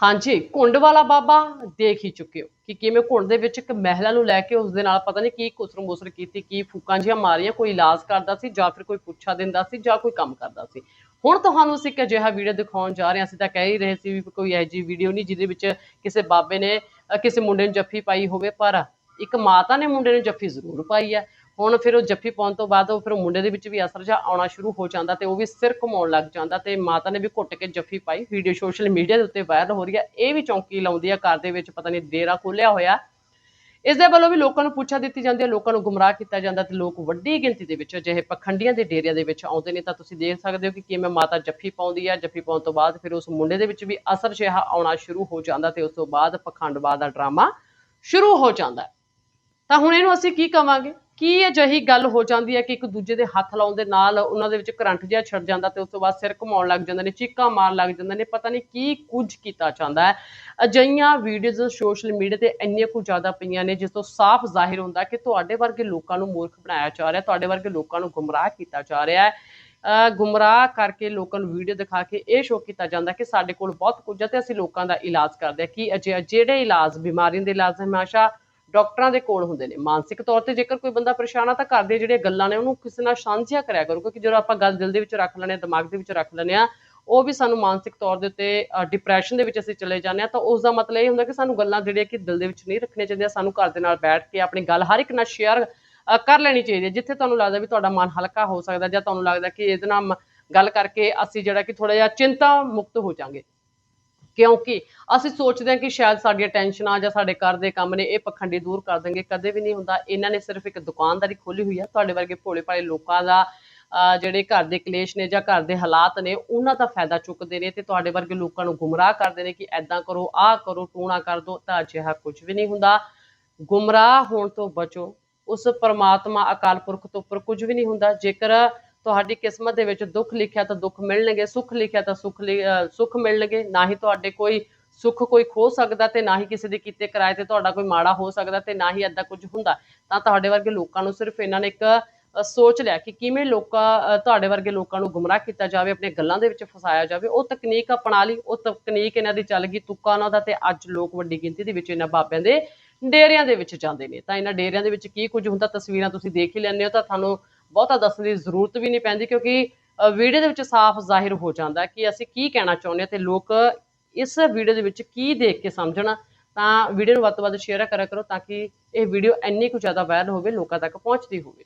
ਹਾਂਜੀ, ਘੁੰਡ ਵਾਲਾ ਬਾਬਾ ਦੇਖ ਹੀ ਚੁੱਕੇ ਹੋ ਕਿ ਕਿਵੇਂ ਘੁੰਡ ਦੇ ਵਿੱਚ ਇੱਕ ਮਹਿਲਾ ਨੂੰ ਲੈ ਕੇ ਉਸ ਦੇ ਨਾਲ ਪਤਾ ਨਹੀਂ ਕੀ ਕੁਸਰ ਮੁਸਰ ਕੀਤੀ, ਕੀ ਫੂਕਾਂ ਜਿਹੀਆਂ ਮਾਰੀਆਂ, ਕੋਈ ਇਲਾਜ ਕਰਦਾ ਸੀ ਜਾਂ ਫਿਰ ਕੋਈ ਪੁੱਛਾ ਦਿੰਦਾ ਸੀ ਜਾਂ ਕੋਈ ਕੰਮ ਕਰਦਾ ਸੀ। ਹੁਣ ਤੁਹਾਨੂੰ ਅਸੀਂ ਇੱਕ ਅਜਿਹਾ ਵੀਡੀਓ ਦਿਖਾਉਣ ਜਾ ਰਹੇ ਹਾਂ। ਅਸੀਂ ਤਾਂ ਕਹਿ ਹੀ ਰਹੇ ਸੀ ਵੀ ਕੋਈ ਇਹੋ ਜਿਹੀ ਵੀਡੀਓ ਨਹੀਂ ਜਿਹਦੇ ਵਿੱਚ ਕਿਸੇ ਬਾਬੇ ਨੇ ਕਿਸੇ ਮੁੰਡੇ ਨੂੰ ਜੱਫੀ ਪਾਈ ਹੋਵੇ, ਪਰ ਇੱਕ ਮਾਤਾ ਨੇ ਮੁੰਡੇ ਨੂੰ ਜੱਫੀ ਜ਼ਰੂਰ ਪਾਈ ਹੈ। ਹੁਣ ਫਿਰ ਉਹ ਜੱਫੀ ਪਾਉਣ ਤੋਂ ਬਾਅਦ ਉਹ ਫਿਰ ਮੁੰਡੇ ਦੇ ਵਿੱਚ ਵੀ ਅਸਰ ਜਿਹਾ ਆਉਣਾ ਸ਼ੁਰੂ ਹੋ ਜਾਂਦਾ ਤੇ ਉਹ ਵੀ ਸਿਰ ਘੁਮਾਉਣ ਲੱਗ ਜਾਂਦਾ ਤੇ ਮਾਤਾ ਨੇ ਵੀ ਘੁੱਟ ਕੇ ਜੱਫੀ ਪਾਈ। ਵੀਡੀਓ ਸੋਸ਼ਲ ਮੀਡੀਆ ਦੇ ਉੱਤੇ ਵਾਇਰਲ ਹੋ ਰਹੀ ਹੈ। ਇਹ ਵੀ ਚੌਂਕੀ ਲਾਉਂਦੀ ਹੈ। ਘਰ ਦੇ ਵਿੱਚ ਪਤਾ ਨਹੀਂ ਡੇਰਾ ਖੋਲਿਆ ਹੋਇਆ। ਇਸ ਦੇ ਵੱਲੋਂ ਵੀ ਲੋਕਾਂ ਨੂੰ ਪੁੱਛਾ ਦਿੱਤੀ ਜਾਂਦੀ ਹੈ। ਲੋਕਾਂ ਨੂੰ ਗੁੰਮਰਾਹ ਕੀਤਾ ਜਾਂਦਾ ਤੇ ਲੋਕ ਵੱਡੀ ਗਿਣਤੀ ਦੇ ਵਿੱਚ ਅਜਿਹੇ ਪਖੰਡੀਆਂ ਦੇ ਡੇਰਿਆਂ ਦੇ ਵਿੱਚ ਆਉਂਦੇ ਨੇ। ਤਾਂ ਤੁਸੀਂ ਦੇਖ ਸਕਦੇ ਹੋ ਕਿ ਕਿਵੇਂ ਮਾਤਾ ਜੱਫੀ ਪਾਉਂਦੀ ਹੈ। ਜੱਫੀ ਪਾਉਣ ਤੋਂ ਬਾਅਦ ਫਿਰ ਉਸ ਮੁੰਡੇ ਦੇ ਵਿੱਚ ਵੀ ਅਸਰ ਜਿਹਾ ਆਉਣਾ ਸ਼ੁਰੂ ਹੋ ਜਾਂਦਾ ਤੇ ਉਸ ਤੋਂ ਬਾਅਦ ਪਖੰਡਵਾਦ ਦਾ ਡਰਾਮਾ ਸ਼ੁਰੂ ਹੋ ਜਾਂਦਾ ਹੈ। ਤਾਂ ਹੁਣ ਇਹਨੂੰ ਅਸੀਂ ਕੀ ਕਵਾਂਗੇ? ਕੀ ਅਜਿਹੀ ਗੱਲ ਹੋ ਜਾਂਦੀ ਹੈ ਕਿ ਇੱਕ ਦੂਜੇ ਦੇ ਹੱਥ ਲਾਉਣ ਦੇ ਨਾਲ ਉਹਨਾਂ ਦੇ ਵਿੱਚ ਕਰੰਟ ਜਿਹਾ ਛੱਡ ਜਾਂਦਾ ਤੇ ਉਸ ਤੋਂ ਬਾਅਦ ਸਿਰ ਘੁਮਾਉਣ ਲੱਗ ਜਾਂਦੇ ਨੇ, ਚੀਕਾਂ ਮਾਰਨ ਲੱਗ ਜਾਂਦੇ ਨੇ, ਪਤਾ ਨਹੀਂ ਕੀ ਕੁਝ ਕੀਤਾ ਜਾਂਦਾ ਹੈ। ਅਜਿਹੀਆਂ ਵੀਡੀਓਜ਼ ਸੋਸ਼ਲ ਮੀਡੀਆ ਤੇ ਇੰਨੀਆਂ ਕੁ ਜ਼ਿਆਦਾ ਪਈਆਂ ਨੇ ਜਿਸ ਤੋਂ ਸਾਫ਼ ਜ਼ਾਹਿਰ ਹੁੰਦਾ ਕਿ ਤੁਹਾਡੇ ਵਰਗੇ ਲੋਕਾਂ ਨੂੰ ਮੂਰਖ ਬਣਾਇਆ ਜਾ ਰਿਹਾ, ਤੁਹਾਡੇ ਵਰਗੇ ਲੋਕਾਂ ਨੂੰ ਗੁੰਮਰਾਹ ਕੀਤਾ ਜਾ ਰਿਹਾ ਹੈ। ਗੁੰਮਰਾਹ ਕਰਕੇ ਲੋਕਾਂ ਨੂੰ ਵੀਡੀਓ ਦਿਖਾ ਕੇ ਇਹ ਸ਼ੋਅ ਕੀਤਾ ਜਾਂਦਾ ਕਿ ਸਾਡੇ ਕੋਲ ਬਹੁਤ ਕੁਝ ਹੈ ਤੇ ਅਸੀਂ ਲੋਕਾਂ ਦਾ ਇਲਾਜ ਕਰਦੇ ਹਾਂ। ਕਿ ਅਜਿਹੇ ਜਿਹੜੇ ਇਲਾਜ, ਬਿਮਾਰੀਆਂ ਦੇ ਇਲਾਜ ਹਮੇਸ਼ਾ ਡਾਕਟਰਾਂ ਦੇ ਕੋਲ ਹੁੰਦੇ ਨੇ। ਮਾਨਸਿਕ ਤੌਰ ਤੇ ਜੇਕਰ ਕੋਈ ਬੰਦਾ ਪਰੇਸ਼ਾਨ ਆ ਤਾਂ ਘਰ ਦੀਆਂ ਜਿਹੜੀਆਂ ਗੱਲਾਂ ਨੇ ਉਹਨੂੰ ਕਿਸੇ ਨਾਲ ਸਾਂਝੀਆਂ ਕਰਿਆ ਕਰੋ, ਕਿਉਂਕਿ ਜਦੋਂ ਆਪਾਂ ਗੱਲ ਦਿਲ ਦੇ ਵਿੱਚ ਰੱਖ ਲੈਂਦੇ ਹਾਂ, ਦਿਮਾਗ ਦੇ ਵਿੱਚ ਰੱਖ ਲੈਂਦੇ ਆ ਉਹ ਵੀ ਸਾਨੂੰ ਮਾਨਸਿਕ ਤੌਰ ਦੇ ਉੱਤੇ ਡਿਪਰੈਸ਼ਨ ਦੇ ਵਿੱਚ ਅਸੀਂ ਚਲੇ ਜਾਂਦੇ ਆ ਤਾਂ ਉਸ ਦਾ ਮਤਲਬ ਇਹ ਹੁੰਦਾ ਕਿ ਸਾਨੂੰ ਗੱਲਾਂ ਜਿਹੜੀਆਂ ਕਿ ਦਿਲ ਦੇ ਵਿੱਚ ਨਹੀਂ ਰੱਖਣੀਆਂ ਚਾਹੀਦੀਆਂ, ਸਾਨੂੰ ਘਰ ਦੇ ਨਾਲ ਬੈਠ ਕੇ ਆਪਣੀ ਗੱਲ ਹਰ ਇੱਕ ਨਾਲ ਸ਼ੇਅਰ ਕਰ ਲੈਣੀ ਚਾਹੀਦੀ ਹੈ, ਜਿੱਥੇ ਤੁਹਾਨੂੰ ਲੱਗਦਾ ਵੀ ਤੁਹਾਡਾ ਮਨ ਹਲਕਾ ਹੋ ਸਕਦਾ ਜਾਂ ਤੁਹਾਨੂੰ ਲੱਗਦਾ ਕਿ ਇਹਦੇ ਨਾਲ ਗੱਲ ਕਰਕੇ ਅਸੀਂ ਜਿਹੜਾ ਕਿ ਥੋੜਾ ਜਿਹਾ ਚਿੰਤਾ ਮੁਕਤ ਹੋ ਜਾਾਂਗੇ ਕਿਉਂਕਿ ਅਸੀਂ ਸੋਚਦੇ ਹਾਂ ਕਿ ਸ਼ਾਇਦ ਸਾਡੀਆਂ ਟੈਨਸ਼ਨਾਂ ਜਾਂ ਸਾਡੇ ਘਰ ਦੇ ਕੰਮ ਨੇ ਇਹ ਪਖੰਡੀ ਦੂਰ ਕਰ ਦੇਣਗੇ, ਕਦੇ ਵੀ ਨਹੀਂ ਹੁੰਦਾ। ਇਹਨਾਂ ਨੇ ਸਿਰਫ ਇੱਕ ਦੁਕਾਨਦਾਰੀ ਖੋਲੀ ਹੋਈ ਹੈ ਤੁਹਾਡੇ ਵਰਗੇ ਭੋਲੇ ਭਾਲੇ ਲੋਕਾਂ ਦਾ, ਅਹ, ਜਿਹੜੇ ਘਰ ਦੇ ਕਲੇਸ਼ ਨੇ ਜਾਂ ਘਰ ਦੇ ਹਾਲਾਤ ਨੇ, ਉਹਨਾਂ ਦਾ ਫਾਇਦਾ ਚੁੱਕਦੇ ਨੇ ਤੇ ਤੁਹਾਡੇ ਵਰਗੇ ਲੋਕਾਂ ਨੂੰ ਗੁੰਮਰਾਹ ਕਰਦੇ ਨੇ ਕਿ ਐਦਾਂ ਕਰੋ, ਆਹ ਕਰੋ, ਟੂਣਾ ਕਰ ਦੋ ਤਾਂ ਅਜਿਹਾ ਕੁਝ ਵੀ ਨਹੀਂ ਹੁੰਦਾ। ਗੁੰਮਰਾਹ ਹੋਣ ਤੋਂ ਬਚੋ, ਉਸ ਪਰਮਾਤਮਾ ਅਕਾਲ ਪੁਰਖ ਤੋਂ ਉੱਪਰ ਕੁਝ ਵੀ ਨਹੀਂ ਹੁੰਦਾ। ਜੇਕਰ ਤੁਹਾਡੀ ਕਿਸਮਤ ਦੇ ਵਿੱਚ ਦੁੱਖ ਲਿਖਿਆ ਤਾਂ ਦੁੱਖ ਮਿਲਣਗੇ, ਸੁੱਖ ਲਿਖਿਆ ਤਾਂ ਸੁੱਖ ਸੁੱਖ ਮਿਲਣਗੇ, ਨਾ ਹੀ ਤੁਹਾਡੇ ਕੋਈ ਸੁੱਖ ਕੋਈ ਖੋ ਸਕਦਾ ਤੇ ਨਾ ਹੀ ਕਿਸੇ ਦੇ ਕੀਤੇ ਕਿਰਾਏ ਤੇ ਤੁਹਾਡਾ ਕੋਈ ਮਾੜਾ ਹੋ ਸਕਦਾ ਤੇ ਨਾ ਹੀ ਐਦਾਂ ਕੁਝ ਹੁੰਦਾ। ਤਾਂ ਤੁਹਾਡੇ ਵਰਗੇ ਲੋਕਾਂ ਨੂੰ ਸਿਰਫ ਇਹਨਾਂ ਨੇ ਇੱਕ ਸੋਚ ਲਿਆ ਕਿ ਕਿਵੇਂ ਲੋਕਾਂ ਤੁਹਾਡੇ ਵਰਗੇ ਲੋਕਾਂ ਨੂੰ ਗੁੰਮਰਾਹ ਕੀਤਾ ਜਾਵੇ, ਆਪਣੇ ਗੱਲਾਂ ਦੇ ਵਿੱਚ ਫਸਾਇਆ ਜਾਵੇ। ਉਹ ਤਕਨੀਕ ਅਪਣਾ ਲਈ, ਉਹ ਤਕਨੀਕ ਇਹਨਾਂ ਦੀ ਚੱਲ ਗਈ ਤੁੱਕਾ ਉਹਨਾਂ ਦਾ ਤੇ ਅੱਜ ਲੋਕ ਵੱਡੀ ਗਿਣਤੀ ਦੇ ਵਿੱਚ ਇਹਨਾਂ ਬਾਬਿਆਂ ਦੇ ਡੇਰਿਆਂ ਦੇ ਵਿੱਚ ਜਾਂਦੇ ਨੇ। ਤਾਂ ਇਹਨਾਂ ਡੇਰਿਆਂ ਦੇ ਵਿੱਚ ਕੀ ਕੁਝ ਹੁੰਦਾ, ਤਸਵੀਰਾਂ ਤੁਸੀਂ ਦੇਖ ਹੀ ਲੈਂਦੇ ਹੋ, ਤਾਂ ਤੁਹਾਨੂੰ ਬਹੁਤਾ ਦੱਸਣ ਦੀ ਜ਼ਰੂਰਤ ਵੀ ਨਹੀਂ ਪੈਂਦੀ ਕਿਉਂਕਿ ਵੀਡੀਓ ਦੇ ਵਿੱਚ ਸਾਫ਼ ਜ਼ਾਹਿਰ ਹੋ ਜਾਂਦਾ ਕਿ ਅਸੀਂ ਕੀ ਕਹਿਣਾ ਚਾਹੁੰਦੇ ਹਾਂ ਤੇ ਲੋਕ ਇਸ ਵੀਡੀਓ ਦੇ ਵਿੱਚ ਕੀ ਦੇਖ ਕੇ ਸਮਝਣ। ਤਾਂ ਵੀਡੀਓ ਨੂੰ ਵੱਧ ਤੋਂ ਵੱਧ ਸ਼ੇਅਰ ਕਰਿਆ ਕਰੋ ਤਾਂ ਕਿ ਇਹ ਵੀਡੀਓ ਇੰਨੀ ਕੁ ਜ਼ਿਆਦਾ ਵਾਇਰਲ ਹੋਵੇ, ਲੋਕਾਂ ਤੱਕ ਪਹੁੰਚਦੀ ਹੋਵੇ।